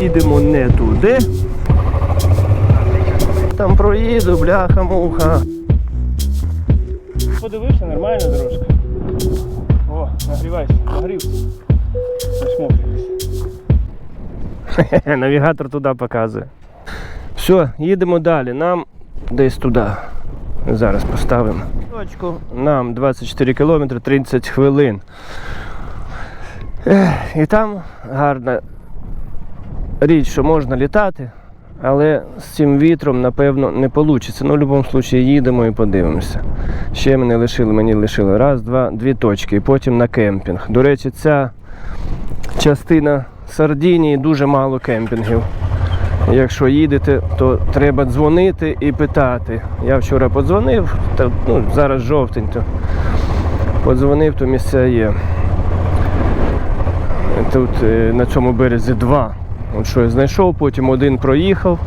Ідемо не туди. Там проїду, бляха-муха. Подивився, нормальна дорожка. О, нагрівайся, нагрівся. Хе-хе, Навігатор туди показує. Все, їдемо далі. Нам десь туди. Зараз поставимо. Точку. Нам 24 кілометри 30 хвилин. І там гарна річ, що можна літати, але з цим вітром, напевно, не вийде. Ну, в будь-якому випадку їдемо і подивимося. Ще мене лишили, мені лишили раз, два, дві точки, і потім на кемпінг. До речі, ця частина Сардинії дуже мало кемпінгів. Якщо їдете, то треба дзвонити і питати. Я вчора подзвонив, та, ну, зараз жовтень, то подзвонив, то місця є. Тут е, на цьому березі два. От що я знайшов, потім один проїхав.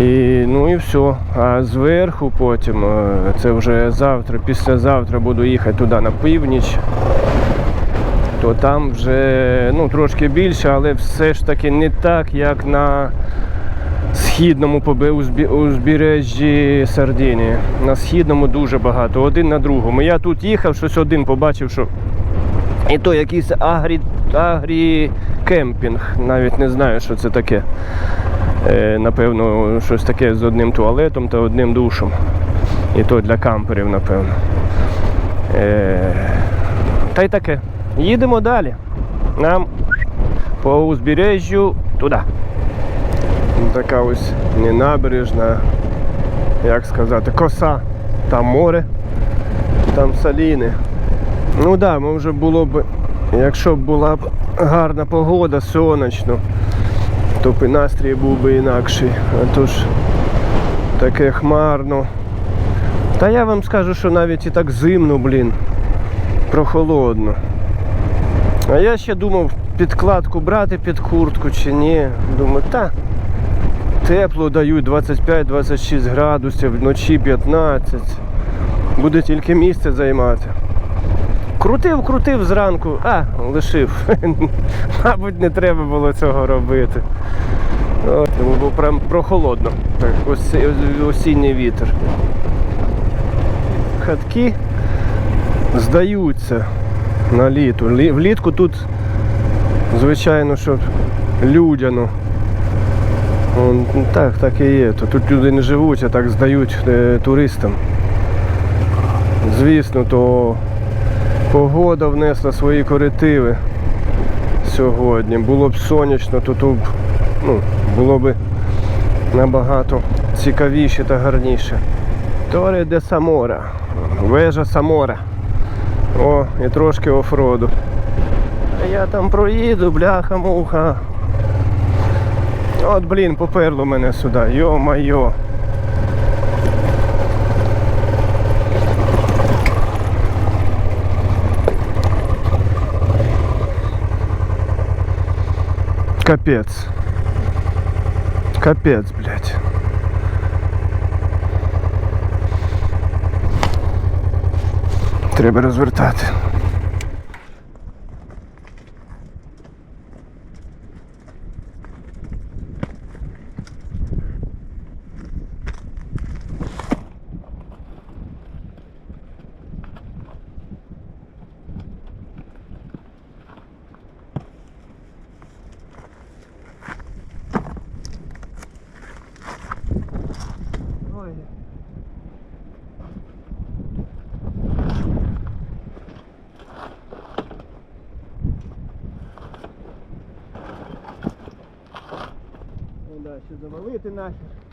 І, ну і все. А зверху потім, е, це вже завтра, післязавтра буду їхати туди на північ. То там вже ну, трошки більше, але все ж таки не так, як на східному узбережжі Сардинії. На східному дуже багато, один на другому. Я тут їхав, щось один побачив, що і то якийсь агрі... агрі, агрі-кемпінг. Навіть не знаю, що це таке. Е, напевно, щось таке з одним туалетом та одним душем. І то для камперів, напевно. Е, та й таке. Їдемо далі. Нам по узбережжю туди. Така ось не набережна, як сказати, коса. Там море, там саліни. Ну так, да, може було б, якщо б була б гарна погода, сонячно, то б і настрій був би інакший. А то ж таке хмарно. Та я вам скажу, що навіть і так зимно, блін, прохолодно. А я ще думав, підкладку брати під куртку чи ні. Думаю, та тепло дають 25-26 градусів, вночі 15. Буде тільки місце займати. Крутив, крутив зранку, а, лишив. Мабуть, не треба було цього робити. О, Тому було прям прохолодно. Так, ось осінній вітер. Хатки здаються на літо. Влітку тут, звичайно, що людяно. Так, так і є. Тут люди не живуть, а так здають е, туристам. Звісно, то погода внесла свої корективи сьогодні. Було б сонячно, то тут ну, було б набагато цікавіше та гарніше. Торе де Самора. Вежа Самора. О, і трошки офроду. Я там проїду, бляха-муха. От, блін, поперло мене сюди. Йо-майо. Капець. Капець, блядь. Треба розвертати. Да, ще завалити нахер.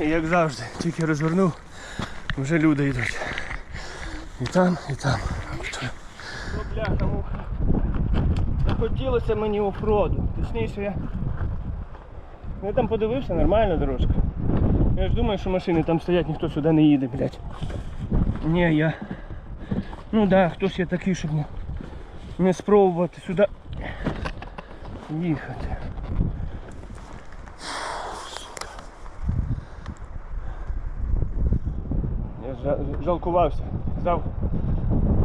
І як завжди, тільки розвернув, вже люди йдуть. І там, і там. О, бляха. Захотілося мені офроду. Точніше я. Я там подивився, нормальна дорожка. Я ж думаю, що машини там стоять, ніхто сюди не їде, блядь. Ні, я. Ну да, хто ж я такий, щоб не, не спробувати сюди їхати. Жалкувався. Став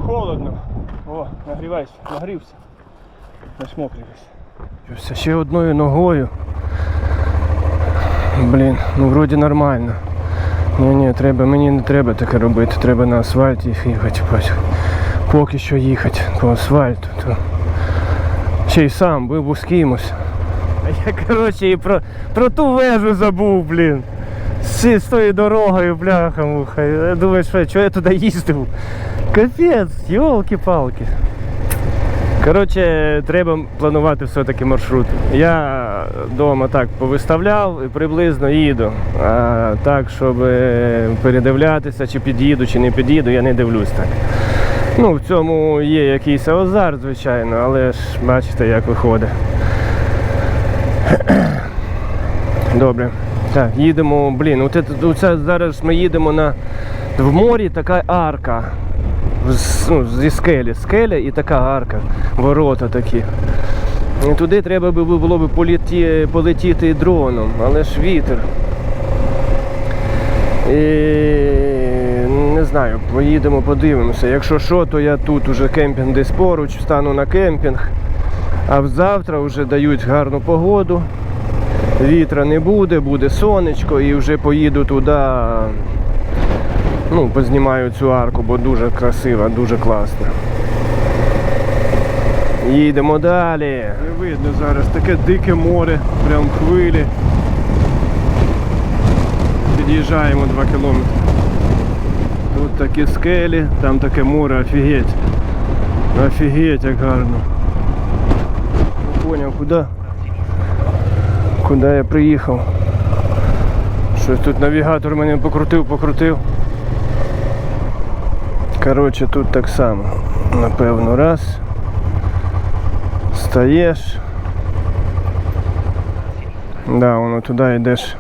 холодно. О, нагрівайся, нагрівся. Нашмокрився. Ще одною ногою. Блін, ну вроді нормально. Ні, ні, треба, мені не треба таке робити. Треба на асфальті їхати. Поки що їхати по асфальту. То... Ще й сам був з кимось. А я, коротше, і про, про ту вежу забув, блін. З, тою дорогою, бляха муха. Я думаю, що, що я туди їздив. Капець, йолки-палки. Коротше, треба планувати все-таки маршрут. Я вдома так повиставляв і приблизно їду. А так, щоб е, передивлятися, чи під'їду, чи не під'їду, я не дивлюсь так. Ну, в цьому є якийсь азарт, звичайно, але ж бачите, як виходить. Добре. Так, їдемо, блін, от це, зараз ми їдемо на в морі така арка. Ну, зі скелі. Скеля і така арка. Ворота такі. І туди треба було б політі, полетіти дроном, але ж вітер. І не знаю, поїдемо, подивимося. Якщо що, то я тут уже кемпінг десь поруч, стану на кемпінг. А завтра вже дають гарну погоду. Вітра не буде, буде сонечко і вже поїду туди. Ну, познімаю цю арку, бо дуже красива, дуже класна. Їдемо далі. Не видно зараз таке дике море, прям хвилі. Під'їжджаємо 2 кілометри. Тут такі скелі, там таке море, офігеть. Офігеть, як гарно. Не поняв, куди? Куди я приїхав? Щось тут навігатор мене покрутив, покрутив. Коротше, тут так само. Напевно, раз. Стаєш. Да, воно туди йдеш.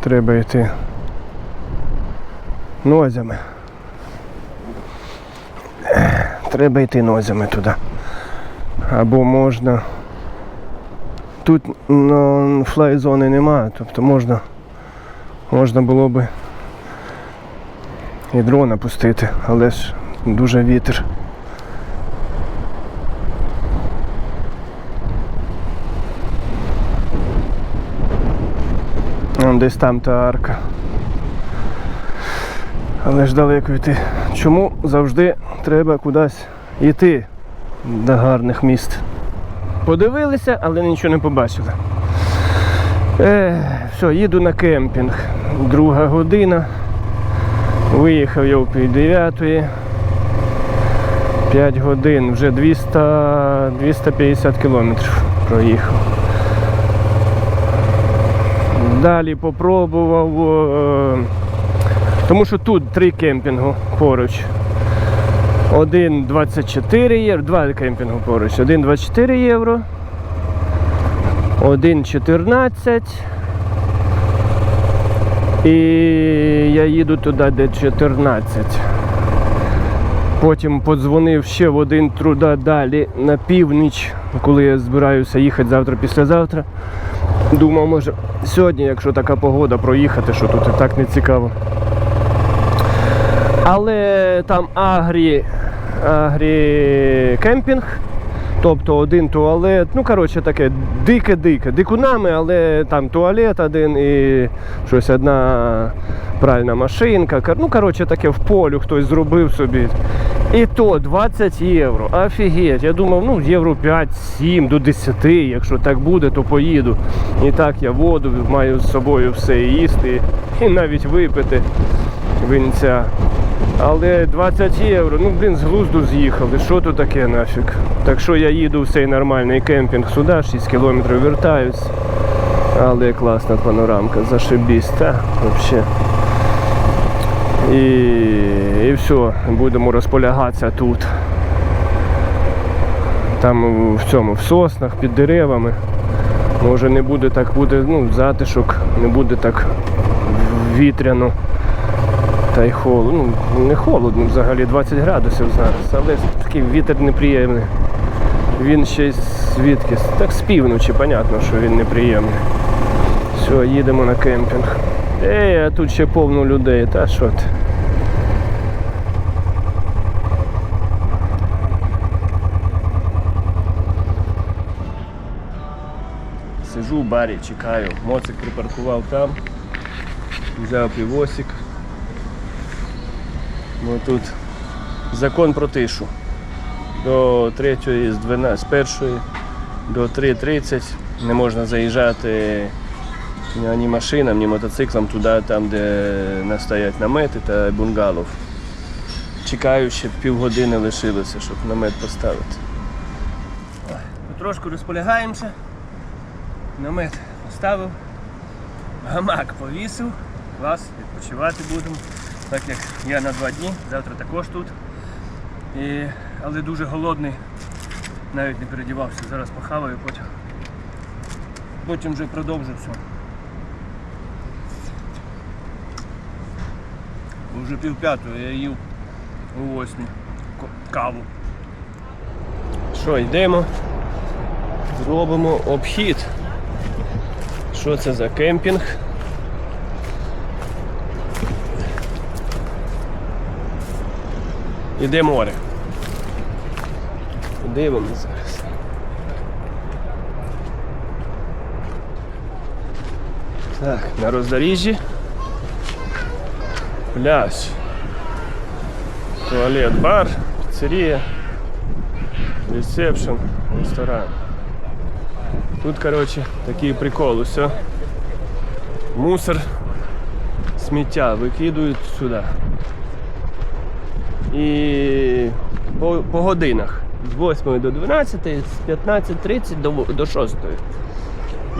Треба йти. Нозями. Треба йти нозями туди. Або можна. Тут ну, флай-зони немає, тобто можна, можна було би і дрона пустити, але ж дуже вітер. Десь там та арка. Але ж далеко йти. Чому завжди треба кудись йти до гарних міст? Подивилися, але нічого не побачили. Е, все, їду на кемпінг. Друга година. Виїхав я о пів дев'ятої. 5 годин, вже 200, 250 кілометрів проїхав. Далі попробував, е, тому що тут три кемпінгу поруч. Один 24 євро, два кемпінгу поруч. Один 24 євро, один 14. І я їду туди, де 14. Потім подзвонив ще в один труда далі на північ, коли я збираюся їхати завтра післязавтра. Думав, може сьогодні, якщо така погода, проїхати, що тут і так не цікаво. Але там агрі, агрі кемпінг, тобто один туалет. Ну, коротше, таке дике-дике. Дикунами, але там туалет один і щось одна пральна машинка. Ну, коротше, таке в полю хтось зробив собі. І то 20 євро. Офігеть. Я думав, ну євро 5-7 до 10, якщо так буде, то поїду. І так я воду маю з собою все їсти, і навіть випити винця. Але 20 євро, ну блін, з глузду з'їхали. Що тут таке нафіг? Так що я їду в цей нормальний кемпінг сюди, 6 кілометрів вертаюсь. Але класна панорамка, зашибісь, та взагалі. І, і все, будемо розполягатися тут. Там в цьому, в соснах, під деревами. Може не буде так, буде ну, затишок, не буде так вітряно. Та й холодно. Ну, не холодно взагалі, 20 градусів зараз, але такий вітер неприємний. Він ще звідки? Так з півночі, понятно, що він неприємний. Все, їдемо на кемпінг. Ей, а тут ще повно людей, та що ти? Сижу в барі, чекаю. Моцик припаркував там. Взяв півосик. Бо тут закон про тишу. До 3 з 12, з 1 до 3.30 не можна заїжджати ні машинам, ні мотоциклам туди, там, де настоять намети та бунгалов. Чекаю, ще півгодини лишилося, щоб намет поставити. Трошки розполягаємося. Намет поставив, гамак повісив, клас, відпочивати будемо, так як я на два дні, завтра також тут. І, але дуже голодний, навіть не передівався, зараз похаваю, потім, потім вже продовжу все. Вже пів п'ятого я їв у восьмі каву. Що, йдемо, зробимо обхід. Що це за кемпінг? Іде море. Дивимось зараз. Так, на роздоріжжі. Пляж. Туалет, бар, піцерія, ресепшн, ресторан. Тут, коротше, такий прикол, усе. Мусор, сміття викидують сюди. І по, по годинах. З 8 до 12, з 15.30 до, до 6.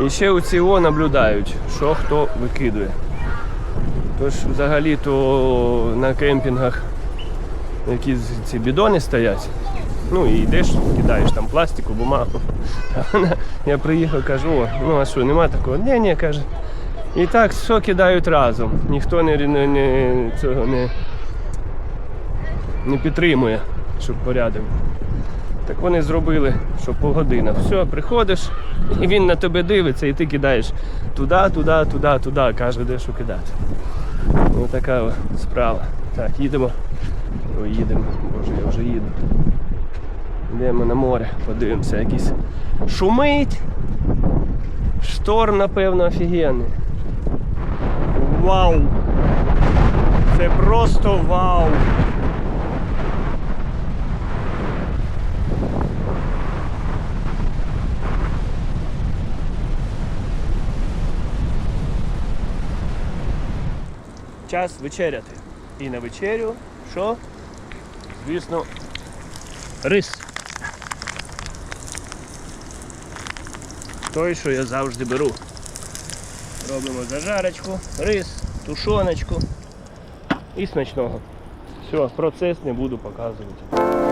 І ще у ЦІО наблюдають, що хто викидує. Тож взагалі-то на кемпінгах якісь ці бідони стоять. Ну і йдеш, кидаєш там пластику, бумагу. Я приїхав, кажу, о, ну а що, нема такого? Ні, ні, каже. І так все кидають разом. Ніхто не, не, не, цього не, не підтримує, щоб порядок. Так вони зробили, що по годинах. Все, приходиш, і він на тебе дивиться, і ти кидаєш туди, туди, туди, туди, каже, де що кидати. Ось така справа. Так, їдемо. О, їдемо. Боже, я вже їду. Йдемо на море, подивимося, якийсь шумить. Шторм, напевно, офігенний. Вау! Це просто вау! Час вечеряти. І на вечерю що? Звісно, рис. Той, що я завжди беру. Робимо зажарочку, рис, тушоночку і смачного. Все, процес не буду показувати.